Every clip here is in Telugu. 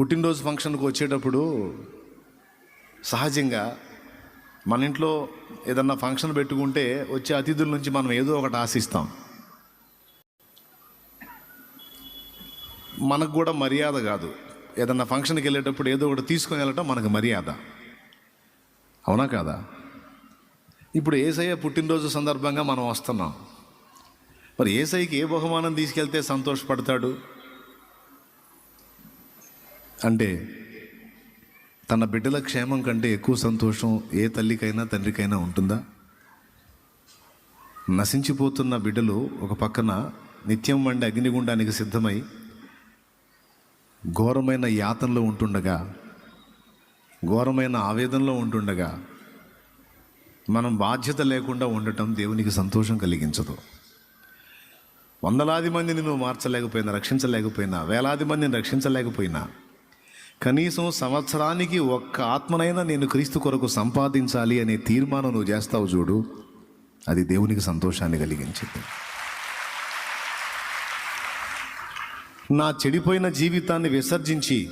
పుట్టినరోజు ఫంక్షన్కి వచ్చేటప్పుడు సహజంగా మన ఇంట్లో ఏదన్నా ఫంక్షన్ పెట్టుకుంటే వచ్చే అతిథుల నుంచి మనం ఏదో ఒకటి ఆశిస్తాం. మనకు కూడా మర్యాద కాదు. ఏదన్నా ఫంక్షన్కి వెళ్ళేటప్పుడు ఏదో ఒకటి తీసుకొని వెళ్ళటం మనకు మర్యాద. అవునా కాదా? ఇప్పుడు ఏసయ్య పుట్టినరోజు సందర్భంగా మనం వస్తున్నాం. మరి ఏసైకి ఏ బహుమానం తీసుకెళ్తే సంతోషపడతాడు? అంటే తన బిడ్డల క్షేమం కంటే ఎక్కువ సంతోషం ఏ తల్లికైనా తండ్రికైనా ఉంటుందా? నశించిపోతున్న బిడ్డలు ఒక పక్కన నిత్యం వండి అగ్నిగుండానికి సిద్ధమై ఘోరమైన యాతనలో ఉంటుండగా ఘోరమైన ఆవేదనలో ఉంటుండగా మనం బాధ్యత లేకుండా ఉండటం దేవునికి సంతోషం కలిగించదు. వందలాది మందిని నువ్వు మార్చలేకపోయినా రక్షించలేకపోయినా వేలాది మందిని రక్షించలేకపోయినా కనీసం సంవత్సరానికి ఒక్క ఆత్మనైనా నేను క్రీస్తు కొరకు సంపాదించాలి అనే తీర్మానం నువ్వు చేస్తావు చూడు. అది దేవునికి సంతోషాన్ని కలిగించింది. నా చెడిపోయిన జీవితాన్ని విసర్జించి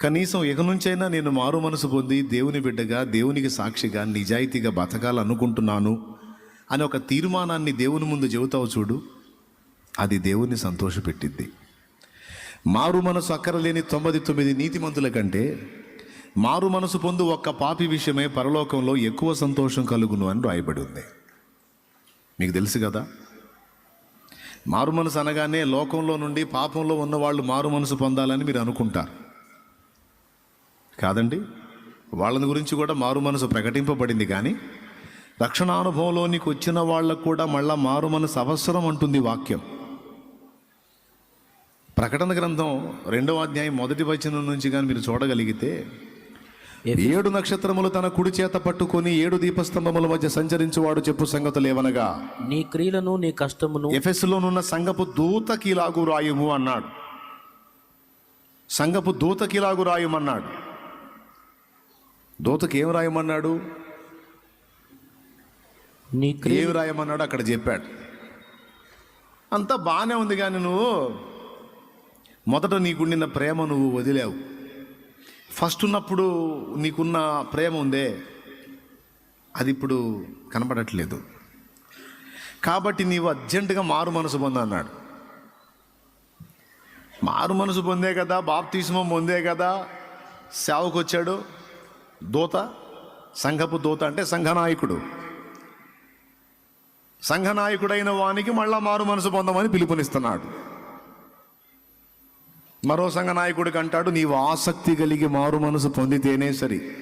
కనీసం ఇక నుంచైనా నేను మారు మనసు పొంది దేవుని బిడ్డగా దేవునికి సాక్షిగా నిజాయితీగా బతకాలనుకుంటున్నాను అని ఒక తీర్మానాన్ని దేవుని ముందు చెబుతావు చూడు. అది దేవుని సంతోషపెట్టిద్ది. మారు మనసు అక్కరలేని తొంభై తొమ్మిది నీతిమంతుల కంటే మారు మనసు పొందు ఒక్క పాపి విషయమే పరలోకంలో ఎక్కువ సంతోషం కలుగును అని రాయబడి ఉంది. మీకు తెలుసు కదా? మారు మనసు అనగానే లోకంలో నుండి పాపంలో ఉన్న వాళ్ళు మారు మనసు పొందాలని మీరు అనుకుంటారు. కాదండి? వాళ్ళని గురించి కూడా మారు మనసు ప్రకటింపబడింది కానీ రక్షణానుభవంలోనికి వచ్చిన వాళ్ళకు కూడా మళ్ళా మారు మనసు అవసరం అంటుంది వాక్యం. ప్రకటన గ్రంథం రెండవ అధ్యాయం మొదటి వచనం నుంచి కానీ మీరు చూడగలిగితే ఏడు నక్షత్రములు తన కుడి చేత పట్టుకొని ఏడు దీపస్తంభముల మధ్య సంచరించువాడు చెప్పు సంగతులు ఏవనగా నీ క్రియలను నీ కష్టమును ఎఫెస్లోనున్న సంగపు దూతకిలాగు రాయుము అన్నాడు. సంగపు దూతకిలాగు రాయమన్నాడు దూతకి ఏం రాయమన్నాడు నీ క్రియ రాయమన్నాడు అక్కడ చెప్పాడు. అంతా బాగానే ఉంది కానీ నువ్వు మొదట నీకుండిన ప్రేమ నువ్వు వదిలావు. ఫస్ట్ ఉన్నప్పుడు నీకున్న ప్రేమ ఉందే. అది ఇప్పుడు కనపడట్లేదు. కాబట్టి నీవు అర్జెంటుగా మారు మనసు పొంద అన్నాడు. మారు మనసు పొందే కదా బాప్తిస్మం పొందే కదా సేవకు వచ్చాడు దూత సంఘపు దూత అంటే సంఘనాయకుడు. సంఘనాయకుడైన వానికి మళ్ళా మారు మనసు పొందమని పిలుపునిస్తున్నాడు. మరో సంఘ నాయకుడికి అంటాడు నీవు ఆసక్తి కలిగి మారు మనసు పొందితేనే సరి.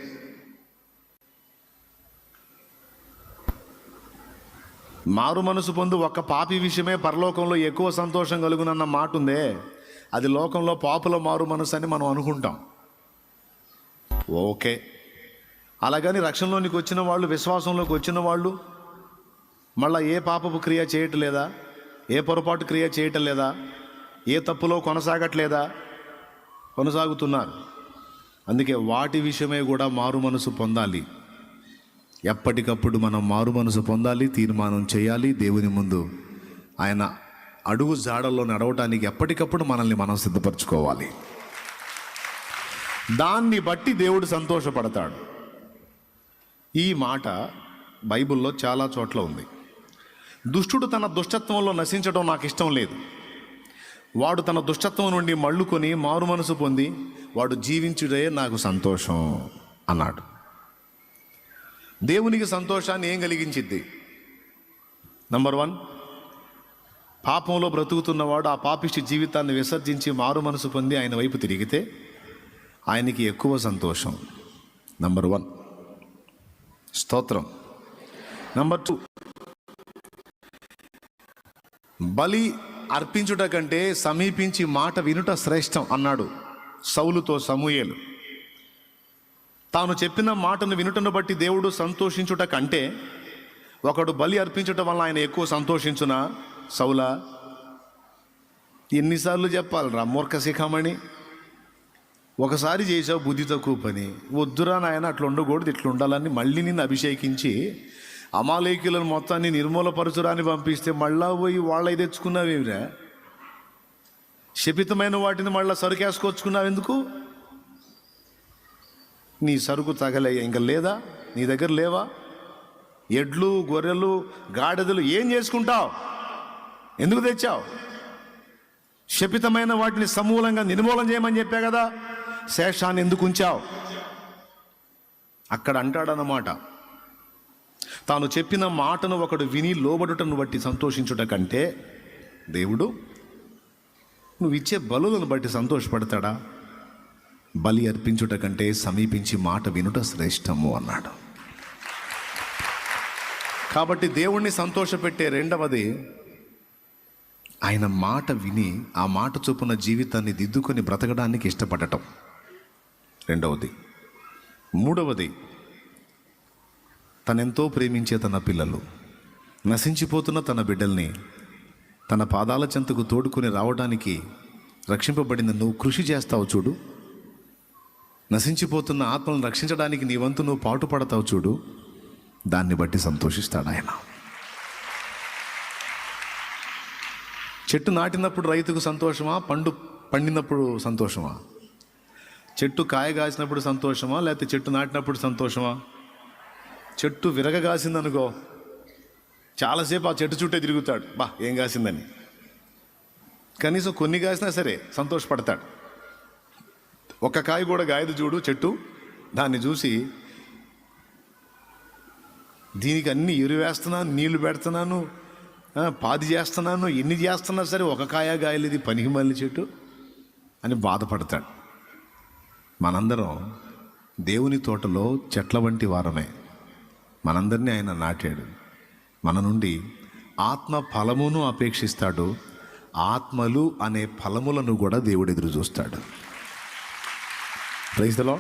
మారు మనసు పొందు ఒక్క పాపి విషయమే పరలోకంలో ఎక్కువ సంతోషం కలుగునన్న మాట ఉందే అది లోకంలో పాపుల మారు మనసు అని మనం అనుకుంటాం. ఓకే. అలాగని రక్షణలోనికి వచ్చిన వాళ్ళు విశ్వాసంలోకి వచ్చిన వాళ్ళు మళ్ళీ ఏ పాపపు క్రియ చేయట్లేదా? ఏ పొరపాటు క్రియ చేయటం లేదా? ఏ తప్పులో కొనసాగట్లేదా? కొనసాగుతున్నారు. అందుకే వాటి విషయమే కూడా మారు మనసు పొందాలి. ఎప్పటికప్పుడు మనం మారు మనసు పొందాలి తీర్మానం చేయాలి దేవుని ముందు ఆయన అడుగు జాడల్లో నడవటానికి ఎప్పటికప్పుడు మనల్ని మనం సిద్ధపరచుకోవాలి. దాన్ని బట్టి దేవుడు సంతోషపడతాడు. ఈ మాట బైబిల్లో చాలా చోట్ల ఉంది. దుష్టుడు తన దుష్టత్వంలో నశించడం నాకు ఇష్టం లేదు. వాడు తన దుష్టత్వం నుండి మళ్ళుకొని మారు మనసు పొంది వాడు జీవించుడే నాకు సంతోషం అన్నాడు. దేవునికి సంతోషాన్ని ఏం కలిగించిద్ది? నంబర్ వన్ పాపంలో బ్రతుకుతున్నవాడు ఆ పాపిష్టి జీవితాన్ని విసర్జించి మారు మనసు పొంది ఆయన వైపు తిరిగితే ఆయనకి ఎక్కువ సంతోషం. నంబర్ వన్ స్తోత్రం. నంబర్ టూ బలి అర్పించుట కంటే సమీపించి మాట వినుట శ్రేష్టం అన్నాడు సౌలుతో సమూయేలు. తాను చెప్పిన మాటను వినుటను బట్టి దేవుడు సంతోషించుట కంటే ఒకడు బలి అర్పించటం వల్ల ఆయన ఎక్కువ సంతోషించునా? సౌలా ఎన్నిసార్లు చెప్పాలి రా మూర్ఖ శిఖామణి ఒకసారి చేసావు బుద్ధి తక్కువ పని వద్దురా నాయన అట్లా ఉండకూడదు ఇట్లా ఉండాలని మళ్ళీ నిన్ను అభిషేకించి అమాలేకులను మొత్తాన్ని నిర్మూలపరచురాని పంపిస్తే మళ్ళా పోయి వాళ్ళై తెచ్చుకున్నావేమిరా శపితమైన వాటిని మళ్ళా సరుకేసుకొచ్చుకున్నావు ఎందుకు? నీ సరుకు తగలే ఇంకా లేదా? నీ దగ్గర లేవా? ఎడ్లు గొర్రెలు గాడిదలు ఏం చేసుకుంటావు? ఎందుకు తెచ్చావు? శపితమైన వాటిని సమూలంగా నిర్మూలన చేయమని చెప్పా కదా. శేషాన్ని ఎందుకు ఉంచావు? అక్కడ అంటాడన్నమాట. తాను చెప్పిన మాటను ఒకడు విని లోబడుటను బట్టి సంతోషించుట కంటే దేవుడు నువ్వు ఇచ్చే బలులను బట్టి సంతోషపడతాడా? బలి అర్పించుట కంటే సమీపించి మాట వినుట శ్రేష్టము అన్నాడు. కాబట్టి దేవుణ్ణి సంతోషపెట్టే రెండవది ఆయన మాట విని ఆ మాట చొప్పున జీవితాన్ని దిద్దుకొని బ్రతకడానికి ఇష్టపడటం. రెండవది మూడవది తనెంతో ప్రేమించే తన పిల్లలు. నశించిపోతున్న తన బిడ్డల్ని తన పాదాల చెంతకు తోడుకొని రావడానికి రక్షింపబడిన నువ్వు కృషి చేస్తావు చూడు. నశించిపోతున్న ఆత్మలను రక్షించడానికి నీ వంతు నువ్వు పాటుపడతావు చూడు. దాన్ని బట్టి సంతోషిస్తాడు ఆయన. చెట్టు నాటినప్పుడు రైతుకు సంతోషమా? పండు పండినప్పుడు సంతోషమా? చెట్టు కాయ కాసినప్పుడు సంతోషమా? లేకపోతే చెట్టు నాటినప్పుడు సంతోషమా? చెట్టు విరగగాసిందనుకో చాలాసేపు ఆ చెట్టు చుట్టే తిరుగుతాడు. బా ఏం కాసిందని? కనీసం కొన్ని కాసినా సరే సంతోషపడతాడు. ఒక కాయ కూడా గాయదు చూడు చెట్టు. దాన్ని చూసి దీనికి అన్ని ఎరువేస్తున్నాను నీళ్ళు పెడుతున్నాను పాది చేస్తున్నాను ఎన్ని చేస్తున్నా సరే ఒక కాయ గాయలేది పనికి మళ్ళీ చెట్టు? అని బాధపడతాడు. మనందరం దేవుని తోటలో చెట్ల వంటి వారమే. మనందరినీ ఆయన నాటాడు. మన నుండి ఆత్మ ఫలమును అపేక్షిస్తాడు. ఆత్మలు అనే ఫలములను కూడా దేవుడు ఎదురు చూస్తాడు. ప్రైజ్లో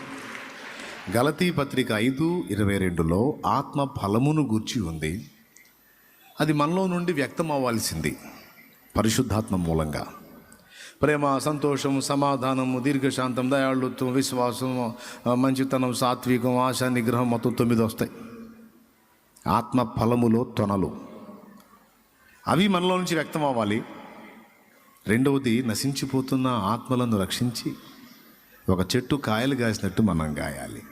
గలతీ పత్రిక ఐదు ఇరవై రెండులో ఆత్మ ఫలమును గూర్చి ఉంది. అది మనలో నుండి వ్యక్తం అవ్వాల్సింది పరిశుద్ధాత్మ మూలంగా. ప్రేమ సంతోషం సమాధానము దీర్ఘశాంతం దయాళుత్వం విశ్వాసం మంచితనం సాత్వికం ఆశా నిగ్రహం మొత్తం తొమ్మిది వస్తాయి. ఆత్మ ఫలములో తొనలు. అవి మనలో నుంచి వ్యక్తం అవ్వాలి రెండవది నశించిపోతున్న ఆత్మలను రక్షించి ఒక చెట్టు కాయలు కాసినట్టు మనం గాయాలి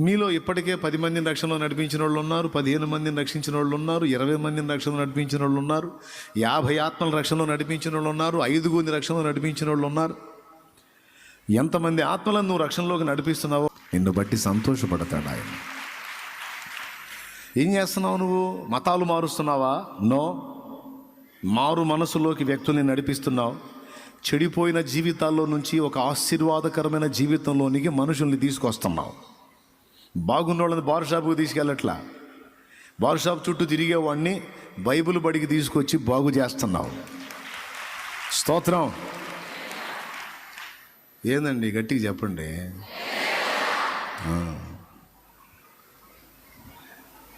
మీలో ఇప్పటికే పది మందిని రక్షణలో నడిపించిన వాళ్ళు ఉన్నారు పదిహేను మందిని రక్షించిన వాళ్ళు ఉన్నారు ఇరవై మందిని రక్షణలో నడిపించిన వాళ్ళు ఉన్నారు యాభై ఆత్మల రక్షణలో నడిపించిన వాళ్ళు ఉన్నారు ఐదుగురిని రక్షణలో నడిపించిన వాళ్ళు ఉన్నారు. ఎంతమంది ఆత్మలను నువ్వు రక్షణలోకి నడిపిస్తున్నావో నిన్ను బట్టి సంతోషపడతాడు ఆయన. ఏం చేస్తున్నావు నువ్వు? మతాలు మారుస్తున్నావా? నో. మారు మనసులోకి వ్యక్తుల్ని నడిపిస్తున్నావు. చెడిపోయిన జీవితాల్లో నుంచి ఒక ఆశీర్వాదకరమైన జీవితంలోనికి మనుషుల్ని తీసుకొస్తున్నావు. బాగున్న వాళ్ళని బార్ షాప్కి తీసుకెళ్ళట్లా. బార్ షాప్ చుట్టూ తిరిగేవాడిని బైబిల్ బడికి తీసుకొచ్చి బాగు చేస్తున్నావు. స్తోత్రం. ఏందండి? గట్టిగా చెప్పండి.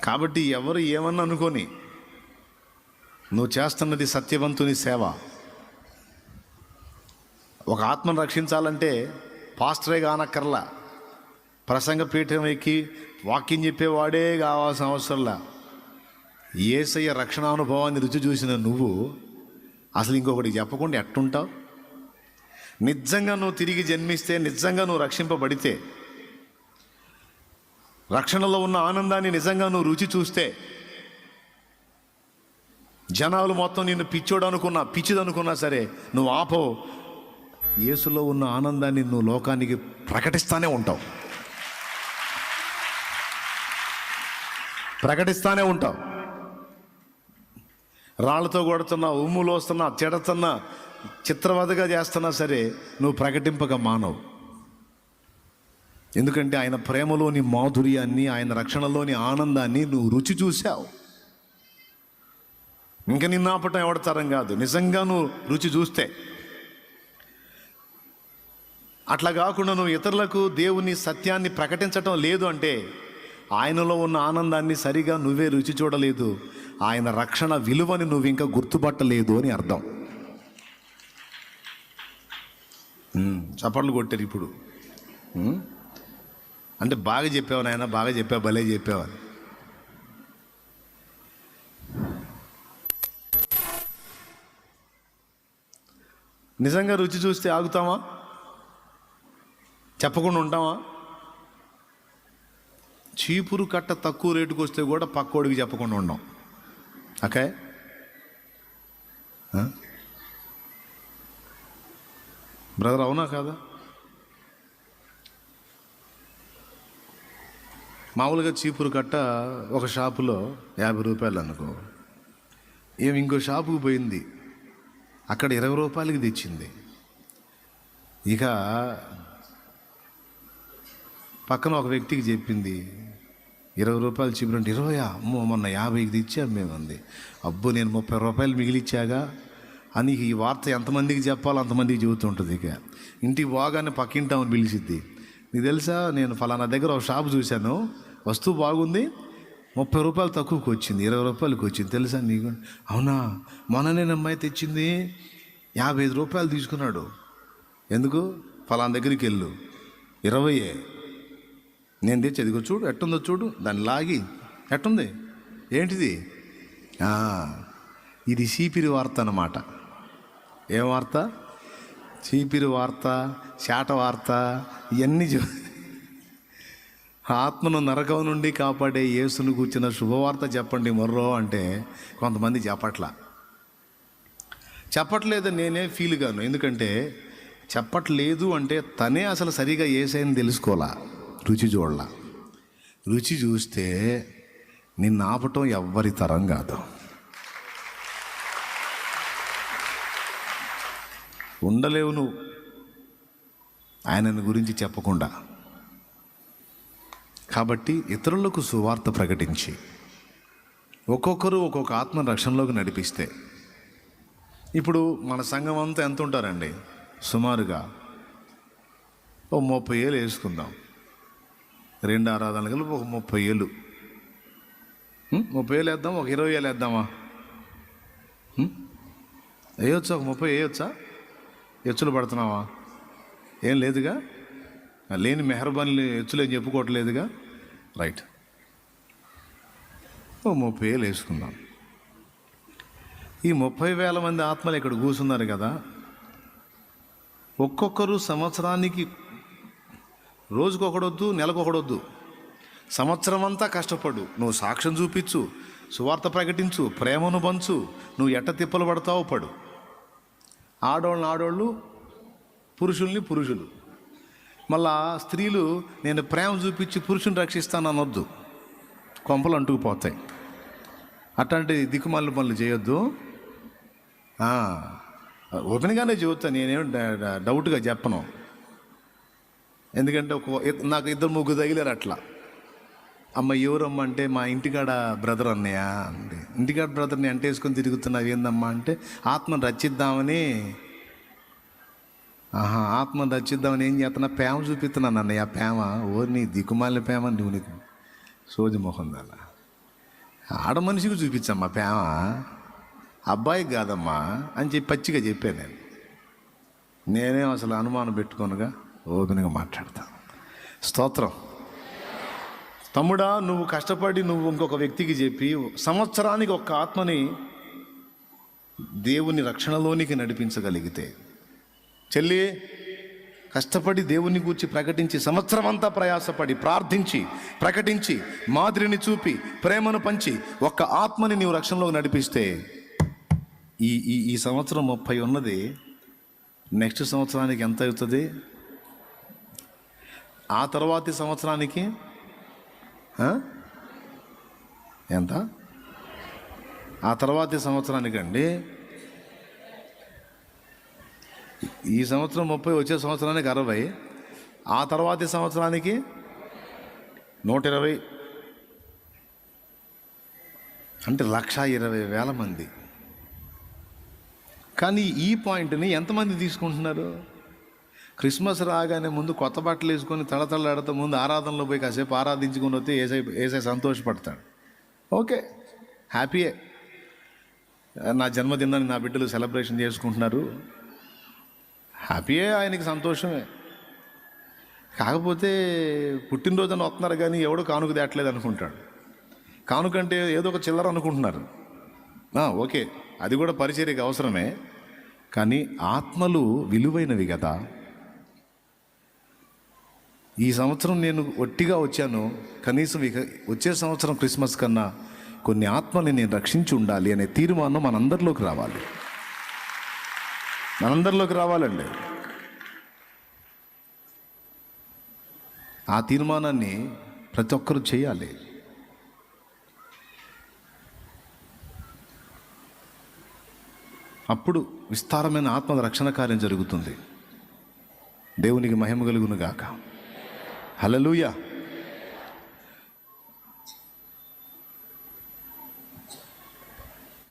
కాబట్టి ఎవరు ఏమన్నా అనుకోని నువ్వు చేస్తున్నది సత్యవంతుని సేవ. ఒక ఆత్మను రక్షించాలంటే పాస్టరే కానక్కర్లా. ప్రసంగ పీఠం ఎక్కి వాక్యం చెప్పేవాడే కావాల్సిన అవసరంలా. ఏసయ్య రక్షణానుభవాన్ని రుచి చూసిన నువ్వు అసలు ఇంకొకటి చెప్పకుండా ఎట్టుంటావు? నిజంగా నువ్వు తిరిగి జన్మిస్తే నిజంగా నువ్వు రక్షింపబడితే రక్షణలో ఉన్న ఆనందాన్ని నిజంగా నువ్వు రుచి చూస్తే జనాలు మొత్తం నిన్ను పిచ్చోడు అనుకున్నా పిచ్చిదనుకున్నా సరే నువ్వు ఆపో. యేసులో ఉన్న ఆనందాన్ని నువ్వు లోకానికి ప్రకటిస్తానే ఉంటావు. ప్రకటిస్తానే ఉంటావు. రాళ్ళతో కొడుతున్నా ఉమ్ములు వస్తున్నా చెడుతున్నా చిత్రవదగా చేస్తున్నా సరే నువ్వు ప్రకటింపక మానవు. ఎందుకంటే ఆయన ప్రేమలోని మాధుర్యాన్ని ఆయన రక్షణలోని ఆనందాన్ని నువ్వు రుచి చూశావు. ఇంకా నిన్న ఆపటం ఎవడతరం కాదు. నిజంగా నువ్వు రుచి చూస్తే. అట్లా కాకుండా నువ్వు ఇతరులకు దేవుని సత్యాన్ని ప్రకటించటం లేదు అంటే ఆయనలో ఉన్న ఆనందాన్ని సరిగా నువ్వే రుచి చూడలేదు. ఆయన రక్షణ విలువని నువ్వు ఇంకా గుర్తుపట్టలేదు అని అర్థం. చప్పట్లు కొట్టారు ఇప్పుడు. అంటే బాగా చెప్పావు నాయన బాగా చెప్పావు భలే చెప్పావు. అని నిజంగా రుచి చూస్తే ఆగుతామా చెప్పకుండా ఉంటామా చీపురు కట్ట తక్కువ రేటుకు వస్తే కూడా పక్కోడికి చెప్పకుండా ఉండం. ఓకే? బ్రదర్ అవునా కాదా? మామూలుగా చీపురు కట్ట ఒక షాపులో యాభై రూపాయలు అనుకో. ఏమి ఇంకో షాపుకి పోయింది. అక్కడ ఇరవై రూపాయలకి తెచ్చింది. ఇక పక్కన ఒక వ్యక్తికి చెప్పింది ఇరవై రూపాయలు చీపురు అంటే ఇరవయా అమ్మో మొన్న యాభైకి తెచ్చాం మేము అంది అబ్బో నేను ముప్పై రూపాయలు మిగిలిచ్చాగా? అని ఈ వార్త ఎంతమందికి చెప్పాలో అంతమందికి చెబుతుంటుంది ఇక. ఇంటికి పోగానే పక్కింటి పిలిచిద్ది నీకు తెలుసా నేను ఫలానా దగ్గర ఒక షాప్ చూశాను. వస్తువు బాగుంది ముప్పై రూపాయలు తక్కువకి వచ్చింది ఇరవై రూపాయలకి వచ్చింది. తెలుసా నీకు? అవునా? మొన్ననే అమ్మాయి తెచ్చింది యాభై ఐదు రూపాయలు తీసుకున్నాడు. ఎందుకు? ఫలానా దగ్గరికి వెళ్ళు. ఇరవయే. నేను తెచ్చి ఇదిగో చూడు ఎట్టుందో చూడు. దాన్ని లాగి ఎట్టుంది? ఏంటిది? ఇది సీపిరి వార్త అన్నమాట. ఏం వార్త? చీపిరి వార్త శాట వార్త ఇవన్నీ చూ ఆత్మను నరకం నుండి కాపాడే యేసును కూర్చిన శుభవార్త చెప్పండి మొర్రో అంటే కొంతమంది చెప్పట్లా. చెప్పట్లేదు నేనే ఫీల్ గాను. ఎందుకంటే చెప్పట్లేదు అంటే తనే అసలు సరిగా ఏసైని తెలుసుకోవాలా? రుచి చూడలా. రుచి చూస్తే నిన్ను ఆపటం ఎవ్వరి తరం కాదు. ఉండలేవు నువ్వు. ఆయనను గురించి చెప్పకుండా. కాబట్టి ఇతరులకు సువార్త ప్రకటించి ఒక్కొక్కరు ఒక్కొక్క ఆత్మ రక్షణలోకి నడిపిస్తే. ఇప్పుడు మన సంఘం అంతా ఎంత ఉంటారండి? సుమారుగా ఓ ముప్పై ఏళ్ళు వేసుకుందాం. రెండు ఆరాధనలు కలిపి ఒక ముప్పై ఏళ్ళు. ముప్పై ఏళ్ళు వేద్దాం ఒక ఇరవై ఏళ్ళు వేద్దామా? వేయొచ్చా? ఒక ముప్పై వేయొచ్చా? ఎచ్చులు పడుతున్నావా? ఏం లేదుగా? లేని మెహర్బాన్లు ఎచ్చులు చెప్పుకోవట్లేదుగా? రైట్. ఓ ముప్పై వేలు వేసుకుందాం. ఈ ముప్పై వేల మంది ఆత్మలు ఇక్కడ కూర్చున్నారు కదా? ఒక్కొక్కరు సంవత్సరానికి రోజుకొకడొద్దు నెలకొకడొద్దు. సంవత్సరం అంతా కష్టపడు. నువ్వు సాక్ష్యం చూపించు సువార్త ప్రకటించు ప్రేమను పంచు నువ్వు ఎట్ట తిప్పలు పడతావు పడు. ఆడోళ్ళని ఆడోళ్ళు పురుషుల్ని పురుషులు. మళ్ళా స్త్రీలు నేను ప్రేమ చూపించి పురుషుని రక్షిస్తాను అనొద్దు. కొంపలు అంటుకుపోతాయి. అట్లాంటి దిక్కుమల్లు పనులు చేయొద్దు. ఓపెన్గానే చెబుతాను నేనేం డౌట్గా చెప్పను. ఎందుకంటే ఒక నాకు ఇద్దరు ముగ్గురు తగిలారు అట్లా. అమ్మ ఎవరమ్మ అంటే మా ఇంటికాడ బ్రదర్ అన్నయ్య అంది. ఇంటికాడ బ్రదర్ని అంటేసుకొని తిరుగుతున్నావు ఏందమ్మా అంటే ఆత్మను రచిద్దామని ఆహా ఆత్మ దచ్చిద్దామని ఏం చేస్తున్నా? ప్రేమ చూపిస్తున్నాను అన్నయ్య ప్రేమ ఓ నీ దిక్కుమాలిన ప్రేమ నువ్వు నీకు సోజి మొహం ఆడ మనిషికి చూపించమ్మా ప్రేమ. అబ్బాయికి కాదమ్మా అని చెప్పి పచ్చిగా చెప్పాను నేను. నేనేం అసలు అనుమానం పెట్టుకోనుగా? ఓపెన్గా మాట్లాడతాను స్తోత్రం. తమ్ముడా నువ్వు కష్టపడి నువ్వు ఇంకొక వ్యక్తికి చెప్పి సంవత్సరానికి ఒక ఆత్మని దేవుని రక్షణలోనికి నడిపించగలిగితే చెల్లి కష్టపడి దేవుని గూర్చి ప్రకటించి సంవత్సరం అంతా ప్రయాసపడి ప్రార్థించి ప్రకటించి మాదిరిని చూపి ప్రేమను పంచి ఒక్క ఆత్మని నీవు రక్షణలో నడిపిస్తే ఈ ఈ ఈ సంవత్సరం ముప్పై ఉన్నది. నెక్స్ట్ సంవత్సరానికి ఎంత అవుతుంది? ఆ తర్వాతి సంవత్సరానికి? ఎంత? ఆ తర్వాతి సంవత్సరానికి అండి ఈ సంవత్సరం ముప్పై వచ్చే సంవత్సరానికి అరవై. ఆ తర్వాతి సంవత్సరానికి నూట ఇరవై అంటే లక్ష ఇరవై వేల మంది. కానీ ఈ పాయింట్ని ఎంతమంది తీసుకుంటున్నారు? క్రిస్మస్ రాగానే ముందు కొత్త బట్టలు వేసుకొని తళతళలాడుతూ ముందు ఆరాధనలో పోయి కాసేపు ఆరాధించుకొని వస్తే ఏసై ఏసై సంతోషపడతాడు. ఓకే హ్యాపీయే. నా జన్మదినాన్ని నా బిడ్డలు సెలబ్రేషన్ చేసుకుంటున్నారు. హ్యాపీయే ఆయనకి సంతోషమే. కాకపోతే పుట్టినరోజున వస్తున్నారు కానీ ఎవడో కానుక తేట్లేదు అనుకుంటాడు. కానుకంటే ఏదో ఒక చిల్లర అనుకుంటున్నారు. ఓకే అది కూడా పరిచర్యకి అవసరమే. కానీ ఆత్మలు విలువైనవి కదా. ఈ సంవత్సరం నేను ఒట్టిగా వచ్చాను. కనీసం ఇక వచ్చే సంవత్సరం క్రిస్మస్ కన్నా కొన్ని ఆత్మల్ని నేను రక్షించి ఉండాలి అనే తీర్మానం మనందరిలోకి రావాలి. మనందరిలోకి రావాలండి. ఆ తీర్మానాన్ని ప్రతి ఒక్కరూ చేయాలి. అప్పుడు విస్తారమైన ఆత్మ రక్షణ కార్యం జరుగుతుంది. దేవునికి మహిమ కలుగును గాక. హలలుయ